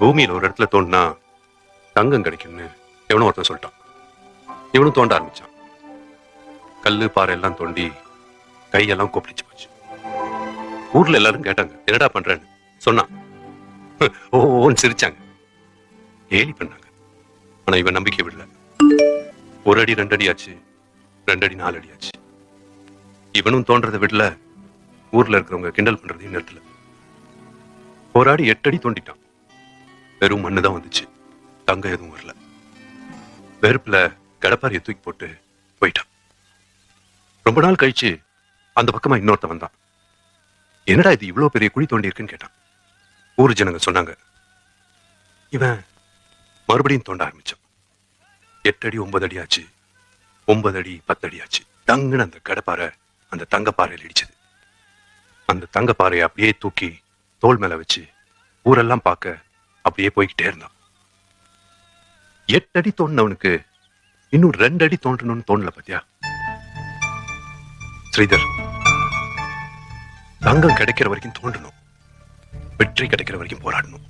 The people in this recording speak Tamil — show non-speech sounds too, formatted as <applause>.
பூமியில ஒரு இடத்துல தோண்டினா தங்கம் கிடைக்கும்னு எவனோ ஒருத்தன் சொல்லிட்டான். இவனும் தோண்ட ஆரம்பிச்சான். கல்லு பாறை எல்லாம் தோண்டி கையெல்லாம் கொப்பளிச்சு போச்சு. ஊர்ல எல்லாரும் கேட்டாங்க என்னடா பண்றேன்னு? சொன்னான். ஓ <laughs> ஓன்னு சிரிச்சாங்க. கேலி பண்ணாங்க. ஆனா இவன் நம்பிக்கை விடல. ஒரு அடி ரெண்டு அடி ஆச்சு ரெண்டு அடி நாலு அடி ஆச்சு இவனும் தோன்றதை விடல. ஊர்ல இருக்கிறவங்க கிண்டல் பண்றதையும் நிறுத்தல ஒரு அடி எட்டு அடி தோண்டிட்டான். வெறும் மண்ணு தான் வந்துச்சு. தங்கம் எதுவும் வரல. வெறுப்புல கடப்பாரியை தூக்கி போட்டு போயிட்டான். ரொம்ப நாள் கழிச்சு அந்த பக்கமா இன்னொருத்த வந்தான். என்னடா இது இவ்வளவு பெரிய குழி தோண்டி இருக்குன்னு கேட்டான். ஊர் ஜனங்க சொன்னாங்க இவன் மறுபடியும் தோண்ட ஆரம்பிச்சான். எட்டு அடி ஒன்பது அடி ஆச்சு. ஒன்பது அடி பத்து அடி ஆச்சு. தங்குன்னு அந்த கடப்பாறை அந்த தங்கப்பாறையில் இடிச்சது. அந்த தங்கப்பாறையை அப்படியே தூக்கி தோள் மேல வச்சு ஊரெல்லாம் பார்க்க அப்படியே போய்கிட்டே இருந்தான். எட்டு அடி தோண்டினவனுக்கு இன்னும் ரெண்டு அடி தோன்றணும்னு தோணல பாத்தியா? ஸ்ரீதர் தங்கம் கிடைக்கிற வரைக்கும் தோன்றணும். வெற்றி கிடைக்கிற வரைக்கும் போராடணும்.